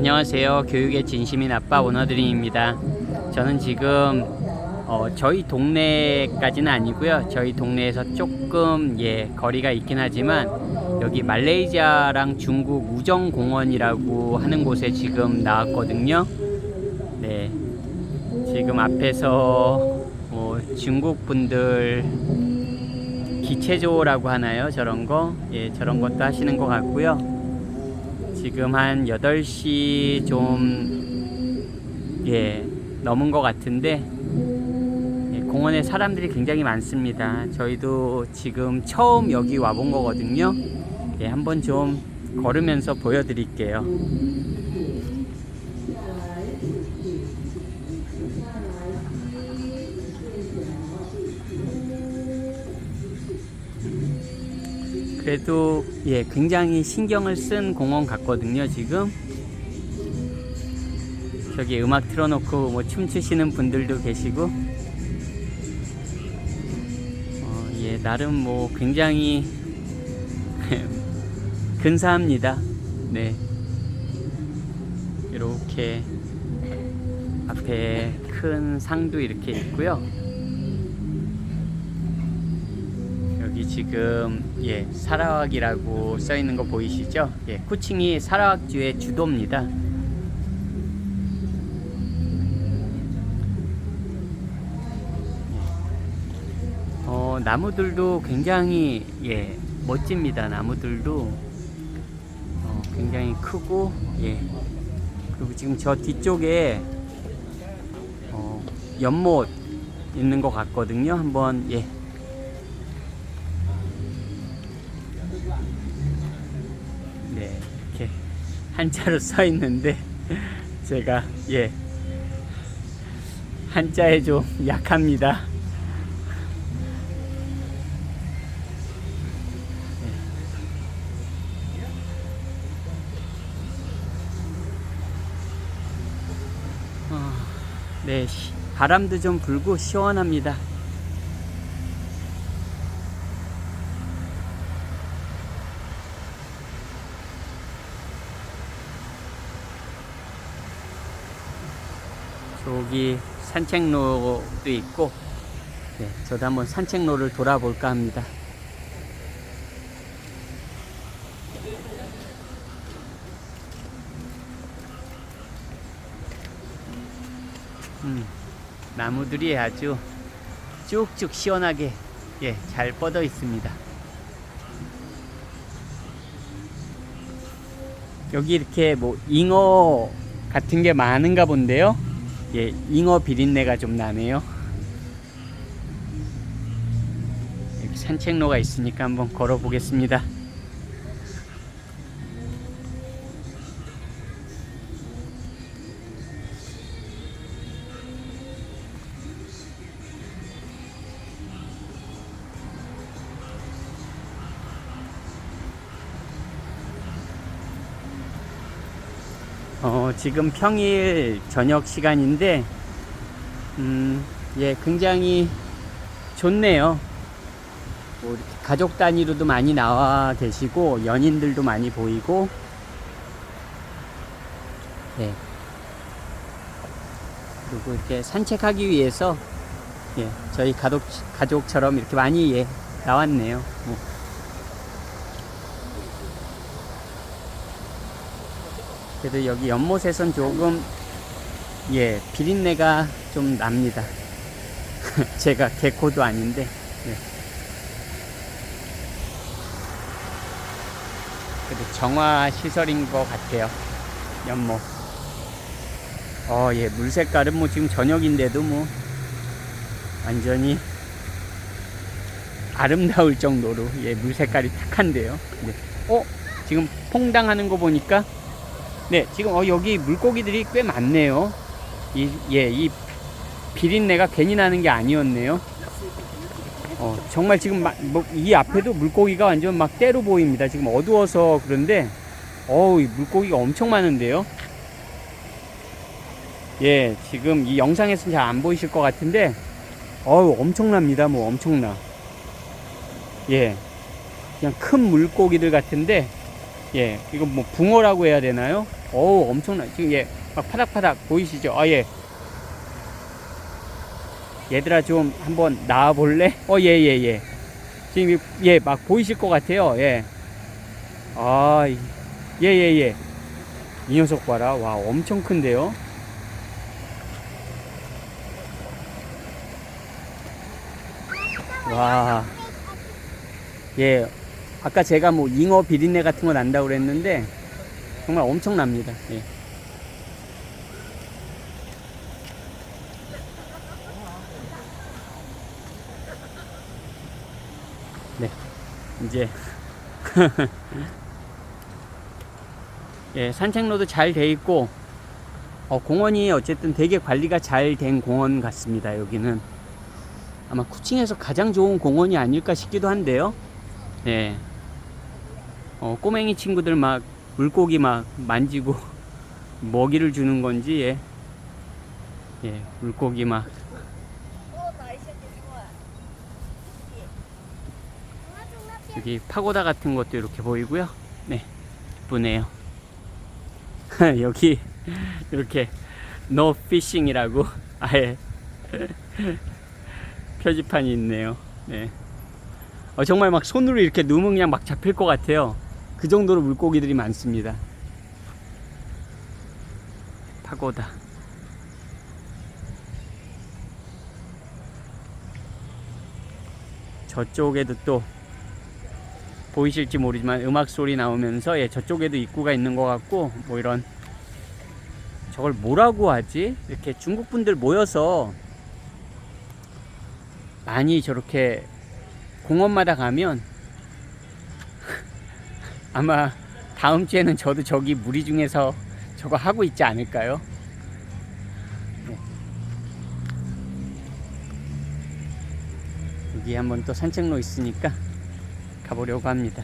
안녕하세요. 교육의 진심인 아빠 원어드림입니다. 저는 지금 어, 저희 동네까지는 아니고요. 저희 동네에서 조금 예 거리가 있긴 하지만 여기 말레이시아랑 중국 우정공원이라고 하는 곳에 지금 나왔거든요. 네, 지금 앞에서 뭐 중국 분들 기체조라고 하나요? 저런 거? 예, 저런 것도 하시는 것 같고요. 지금 한 8시 좀, 예, 넘은 것 같은데, 예, 공원에 사람들이 굉장히 많습니다. 저희도 지금 처음 여기 와본 거거든요. 예, 한번 좀 걸으면서 보여드릴게요. 그래도 예 굉장히 신경을 쓴 공원 같거든요 지금. 저기 음악 틀어놓고 뭐 춤추시는 분들도 계시고. 어, 예 나름 뭐 굉장히 근사합니다. 네. 이렇게 앞에 큰 상도 이렇게 있고요 지금 예 사라왁이라고 써 있는 거 보이시죠? 예 쿠칭이 사라왁주의 주도입니다. 예. 어 나무들도 굉장히 예 멋집니다. 나무들도 어, 굉장히 크고 예 그리고 지금 저 뒤쪽에 어, 연못 있는 것 같거든요. 한번 예 한자로 써 있는데 제가 예 한자에 좀 약합니다. 네. 어, 네, 시- 바람도 좀 불고 시원합니다. 저기 산책로도 있고 네, 저도 한번 산책로를 돌아볼까 합니다. 음, 나무들이 아주 쭉쭉 시원하게 예, 잘 뻗어 있습니다. 여기 이렇게 뭐 잉어 같은 게 많은가 본데요. 예, 잉어 비린내가 좀 나네요. 산책로가 있으니까 한번 걸어 보겠습니다. 어, 지금 평일 저녁 시간인데, 음, 예, 굉장히 좋네요. 뭐 가족 단위로도 많이 나와 계시고, 연인들도 많이 보이고, 예. 그리고 이렇게 산책하기 위해서, 예, 저희 가족, 가족처럼 이렇게 많이, 예, 나왔네요. 뭐. 그래도 여기 연못에선 조금 예 비린내가 좀 납니다. 제가 개코도 아닌데. 예. 그래도 정화 시설인 것 같아요. 연못. 어, 예, 물 색깔은 뭐 지금 저녁인데도 뭐 완전히 아름다울 정도로 예, 물 색깔이 탁한데요. 네. 어, 지금 퐁당하는 거 보니까 네, 지금 어, 여기 물고기들이 꽤 많네요. 이, 예, 이 비린내가 괜히 나는 게 아니었네요. 어, 정말 지금 막, 뭐, 이 앞에도 물고기가 완전 막 때로 보입니다. 지금 어두워서 그런데, 어우, 이 물고기가 엄청 많은데요. 예, 지금 이 영상에서는 잘 안 보이실 것 같은데, 어우, 엄청납니다. 뭐 엄청나. 예, 그냥 큰 물고기들 같은데, 예, 이거 뭐 붕어라고 해야 되나요? 어우 엄청나. 지금 예 막 파닥파닥 보이시죠? 아 예. 얘들아 좀 한번 나와 볼래? 어 예 예 예. 지금 예 막 보이실 것 같아요. 예. 예아 예 예 예. 이 녀석 봐라. 와 엄청 큰데요? 와. 예, 아까 제가 뭐 잉어 비린내 같은 거 난다고 그랬는데 정말 엄청납니다. 예. 네, 이제 예, 산책로도 잘 돼 있고 어, 공원이 어쨌든 되게 관리가 잘 된 공원 같습니다. 여기는 아마 쿠칭에서 가장 좋은 공원이 아닐까 싶기도 한데요. 예. 어, 꼬맹이 친구들 막 물고기 막 만지고 먹이를 주는 건지 예. 예, 물고기 막 여기 파고다 같은 것도 이렇게 보이고요. 네. 이쁘네요. 여기 이렇게 no fishing이라고 아예 표지판이 있네요. 네. 어, 정말 막 손으로 이렇게 누면 그냥 막 잡힐 것 같아요. 그 정도로 물고기들이 많습니다. 파고다. 저쪽에도 또 보이실지 모르지만 음악 소리 나오면서 예, 저쪽에도 입구가 있는 것 같고 뭐 이런 저걸 뭐라고 하지? 이렇게 중국 분들 모여서 많이 저렇게 공원마다 가면 아마 다음 주에는 저도 저기 무리 중에서 저거 하고 있지 않을까요? 네. 여기 한번 또 산책로 있으니까 가보려고 합니다.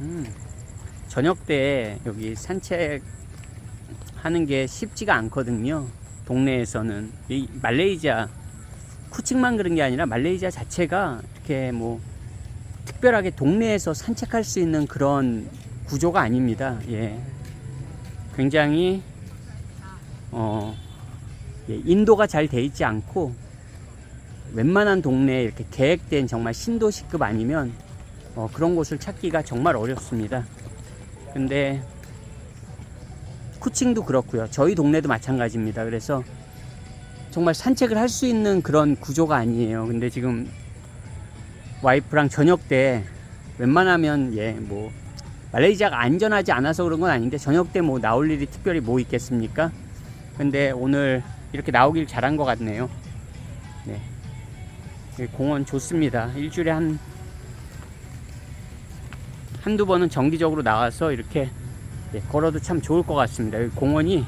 음, 저녁 때 여기 산책 하는 게 쉽지가 않거든요. 동네에서는 이 말레이시아 쿠칭만 그런 게 아니라 말레이시아 자체가 이렇게 뭐 특별하게 동네에서 산책할 수 있는 그런 구조가 아닙니다. 예. 굉장히 어 예, 인도가 잘 돼 있지 않고 웬만한 동네에 이렇게 계획된 정말 신도시급 아니면 어, 그런 곳을 찾기가 정말 어렵습니다. 근데 쿠칭도 그렇고요. 저희 동네도 마찬가지입니다. 그래서 정말 산책을 할 수 있는 그런 구조가 아니에요. 근데 지금 와이프랑 저녁 때 웬만하면 예, 뭐 말레이시아가 안전하지 않아서 그런 건 아닌데 저녁 때 뭐 나올 일이 특별히 뭐 있겠습니까? 근데 오늘 이렇게 나오길 잘한 것 같네요. 네. 이 공원 좋습니다. 일주일에 한 한두 번은 정기적으로 나와서 이렇게 예, 걸어도 참 좋을 것 같습니다. 여기 공원이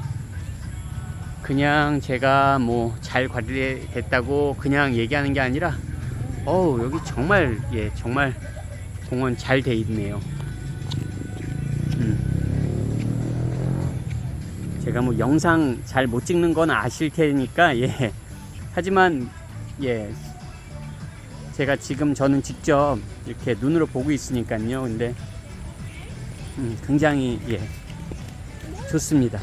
그냥 제가 뭐 잘 관리됐다고 그냥 얘기하는 게 아니라 어우 여기 정말 예 정말 공원 잘 돼 있네요. 음. 제가 뭐 영상 잘 못 찍는 건 아실 테니까 예 하지만 예 제가 지금 저는 직접 이렇게 눈으로 보고 있으니까요. 근데 음, 굉장히 예 좋습니다.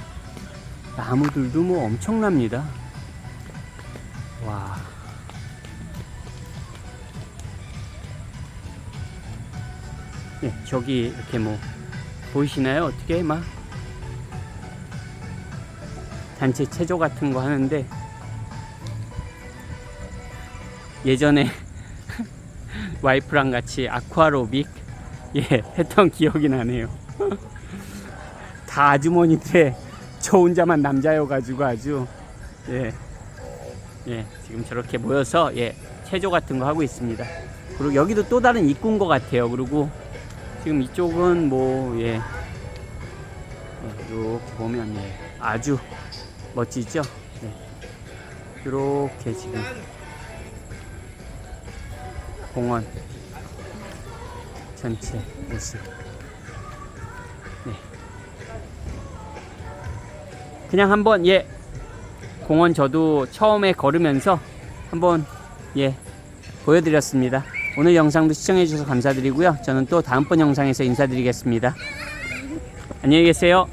나무들도 뭐 엄청납니다. 와. 예, 저기 이렇게 뭐 보이시나요? 어떻게 막 단체 체조 같은 거 하는데 예전에 와이프랑 같이 아쿠아로빅 예 했던 기억이 나네요. 다 아주머니들의 저 혼자만 남자여가지고 아주 예, 예 지금 저렇게 모여서 예 체조 같은 거 하고 있습니다. 그리고 여기도 또 다른 입구인 것 같아요. 그리고 지금 이쪽은 뭐예 예, 이렇게 보면 예 아주 멋지죠. 네. 이렇게 지금 공원 전체 모습. 네. 그냥 한번 예 공원 저도 처음에 걸으면서 한번 예 보여드렸습니다. 오늘 영상도 시청해주셔서 감사드리고요. 저는 또 다음번 영상에서 인사드리겠습니다. 안녕히 계세요.